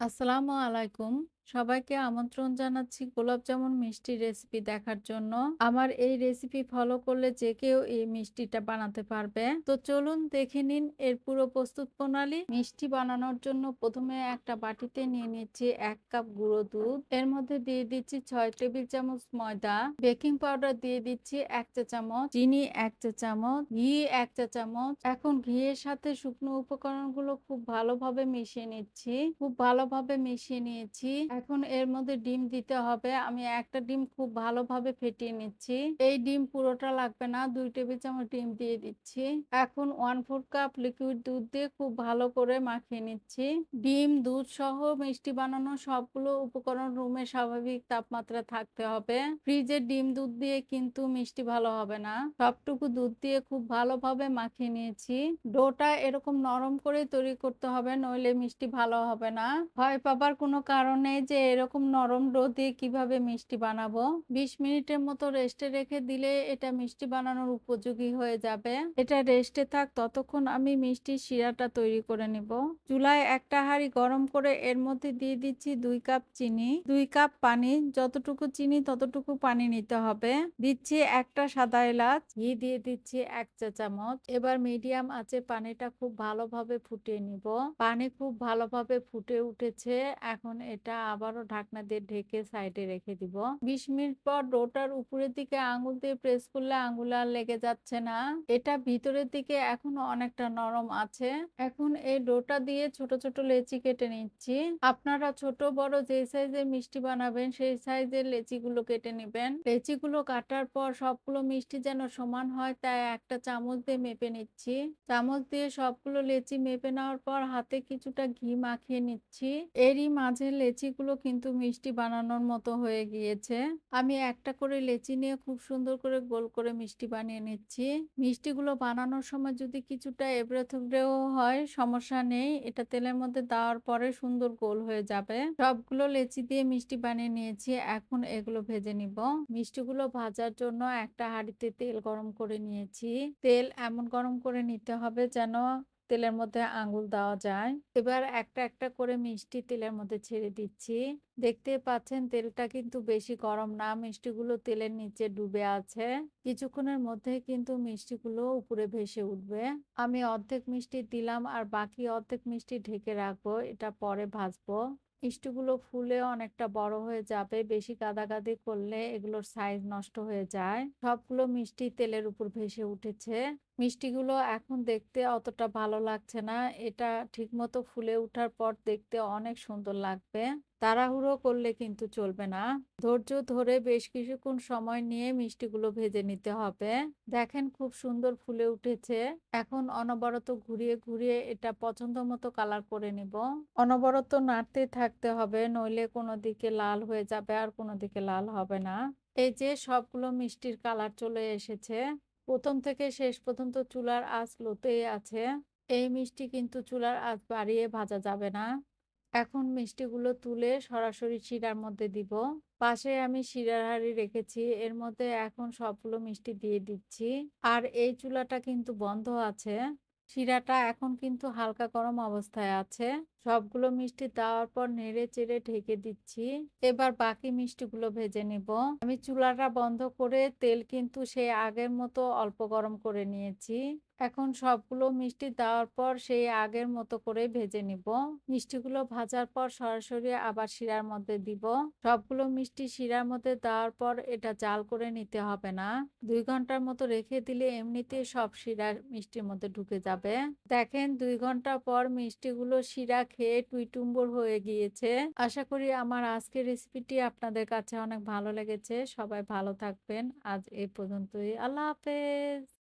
আসসালামু আলাইকুম। সবাইকে আমন্ত্রণ জানাচ্ছি গোলাপ জামুন মিষ্টি রেসিপি দেখার জন্য। আমার এই রেসিপি ফলো করলে যে কেউ এই মিষ্টিটা বানাতে পারবে। তো চলুন দেখে নিন এর পুরো প্রস্তুত প্রণালী। মিষ্টি বানানোর জন্য প্রথমে একটা বাটিতে নিয়ে নিচ্ছি এক কাপ গুঁড়ো দুধ। এর মধ্যে দিয়ে দিচ্ছি ছয় টেবিল চামচ ময়দা, বেকিং পাউডার দিয়ে দিচ্ছি এক চা চামচ, চিনি ১ চা চামচ, ঘি এক চা চামচ। এখন ঘিয়ের সাথে শুকনো উপকরণগুলো খুব ভালোভাবে মিশিয়ে নিচ্ছি। খুব ভালোভাবে মিশিয়ে নিয়েছি। এখন এর মধ্যে ডিম দিতে হবে। আমি একটা ডিম খুব ভালোভাবে ফেটিয়ে নিচ্ছি। এই ডিম পুরোটা লাগবে না, দুই টেবিল চামচ ডিম দিয়ে দিচ্ছি। এখন ওয়ান ফোর কাপ লিকুইড দুধ দিয়ে খুব ভালো করে মাখিয়ে নিচ্ছি। ডিম, দুধ সহ মিষ্টি বানানো সবগুলো উপকরণ রুমে স্বাভাবিক তাপমাত্রা থাকতে হবে। ফ্রিজের ডিম দুধ দিয়ে কিন্তু মিষ্টি ভালো হবে না। সবটুকু দুধ দিয়ে খুব ভালোভাবে মাখিয়ে নিয়েছি। ডোটা এরকম নরম করে তৈরি করতে হবে, নইলে মিষ্টি ভালো হবে না। ভয় পাবার কোনো কারণ যে এরকম নরম ডো দিয়ে কীভাবে মিষ্টি বানাবো? ২০ মিনিটের মতো রেস্টে রেখে দিলে এটা মিষ্টি বানানোর উপযোগী হয়ে যাবে। এটা রেস্টে থাক, ততক্ষণ আমি মিষ্টি শিরাটা তৈরি করে নিব। চুলায় একটা হাঁড়ি গরম করে এর মধ্যে দিয়ে দিচ্ছি দুই কাপ চিনি। দুই কাপ পানি, যতটুকু চিনি ততটুকু পানি নিতে হবে। দিচ্ছি একটা সাদা এলাচ, ঘি দিয়ে দিচ্ছি এক চা চামচ। এবার মিডিয়াম আছে পানিটা খুব ভালোভাবে ফুটিয়ে নিব। পানি খুব ভালোভাবে ফুটে উঠেছে, এখন এটা আবারও ঢাকনা দিয়ে ঢেকে সাইডে রেখে দিব। বিশ মিনিট পর ডোটার উপরের দিকে আঙুল দিয়ে প্রেস করলে আঙুল আর লেগে যাচ্ছে না। এটা ভিতরের দিকে এখনও অনেকটা নরম আছে। এখন এই ডোটা দিয়ে ছোট ছোট লেচি কেটে নিচ্ছি। আপনারা ছোট, বড় যে সাইজের মিষ্টি বানাবেন, সেই সাইজের লেচিগুলো কেটে নেবেন। লেচিগুলো কাটার পর সবগুলো মিষ্টি যেন সমান হয়, তাই একটা চামচ দিয়ে মেপে নিচ্ছি। চামচ দিয়ে সবগুলো লেচি মেপে নেওয়ার পর হাতে কিছুটা ঘি মাখিয়ে নিচ্ছি। এরই মাঝে লেচিগুলো কিন্তু মিষ্টি বানানোর মতো হয়ে গিয়েছে। আমি একটা করে লেচি নিয়ে খুব সুন্দর করে গোল করে মিষ্টি বানিয়ে নিচ্ছি। মিষ্টিগুলো বানানোর সময় যদি কিছুটা এবড়ে থুবড়েও হয়, সমস্যা নেই। এটা তেলের মধ্যে দেওয়ার পরে সুন্দর গোল হয়ে যাবে। সবগুলো লেচি দিয়ে মিষ্টি বানিয়ে নিয়েছি। এখন এগুলো ভেজে নিব। মিষ্টিগুলো ভাজার জন্য একটা হাঁড়িতে তেল গরম করে নিয়েছি। তেল এমন গরম করে নিতে হবে যেন তেলের মধ্যে আঙ্গুল দেওয়া যায়। এবার একটা একটা করে মিষ্টি তেলের মধ্যে ছেড়ে দিচ্ছি। দেখতে পাচ্ছেন তেলটা কিন্তু বেশি গরম না, মিষ্টিগুলো তেলের নিচে ডুবে আছে। কিছুক্ষণের মধ্যে কিন্তু মিষ্টিগুলো উপরে ভেসে উঠবে। আমি অর্ধেক মিষ্টি দিলাম আর বাকি অর্ধেক মিষ্টি ঢেকে রাখব, এটা পরে ভাজবো। মিষ্টিগুলো ফুলে অনেকটা বড় হয়ে যাবে, বেশি গাদাগাদি করলে এগুলোর সাইজ নষ্ট হয়ে যায়। সবগুলো মিষ্টি তেলের উপর ভেসে উঠেছে। মিষ্টিগুলো এখন দেখতে অতটা ভালো লাগছে না। এটা ঠিকমতো ফুলে ওঠার পর দেখতে অনেক সুন্দর লাগবে। তাড়াহুড়ো করলে কিন্তু চলবে না। ধৈর্য ধরে বেশ কিছুক্ষণ সময় নিয়ে মিষ্টিগুলো ভেজে নিতে হবে। দেখেন খুব সুন্দর ফুলে উঠেছে। এখন অনবরত ঘুরিয়ে ঘুরিয়ে এটা পছন্দ মতো কালার করে নিব। অনবরত নাড়তে থাকতে হবে, নইলে কোনো দিকে লাল হয়ে যাবে আর কোনো দিকে লাল হবে না। এই যে সবগুলো মিষ্টির কালার চলে এসেছে। প্রথম থেকে শেষ পর্যন্ত চুলার আঁচ লোতেই আছে। এই মিষ্টি কিন্তু চুলার আঁচ বাড়িয়ে ভাজা যাবে না। এখন মিষ্টিগুলো তুলে সরাসরি শিরার মধ্যে দিব। পাশে আমি শিরার হাঁড়ি রেখেছি। এর মধ্যে এখন সবগুলো মিষ্টি দিয়ে দিচ্ছি। আর এই চুলাটা কিন্তু বন্ধ আছে। শিরাটা এখন কিন্তু হালকা গরম অবস্থায় আছে। সবগুলো মিষ্টি দেওয়ার পর নেড়ে চেড়ে ঢেকে দিচ্ছি। এবার বাকি মিষ্টিগুলো ভেজে নিব। আমি চুলাটা বন্ধ করে তেল কিন্তু সেই আগের মতো অল্প গরম করে নিয়েছি। এখন সবগুলো মিষ্টি দেওয়ার পর সেই আগের মতো করে ভেজে নিব। মিষ্টিগুলো ভাজার পর সরাসরি আবার শিরার মধ্যে দিব। সবগুলো মিষ্টি শিরার মধ্যে দেওয়ার পর এটা জাল করে নিতে হবে না। দুই ঘণ্টার মতো রেখে দিলে এমনিতে সব শিরা মিষ্টির মধ্যে ঢুকে যাবে। দেখেন, দুই ঘণ্টা পর মিষ্টিগুলো শিরা খেয়ে টুইটুম্বর হয়ে গিয়েছে। আশা করি আমার আজকের রেসিপিটি আপনাদের কাছে অনেক ভালো লেগেছে। সবাই ভালো থাকবেন। আজ এই পর্যন্তই। আল্লাহ হাফেজ।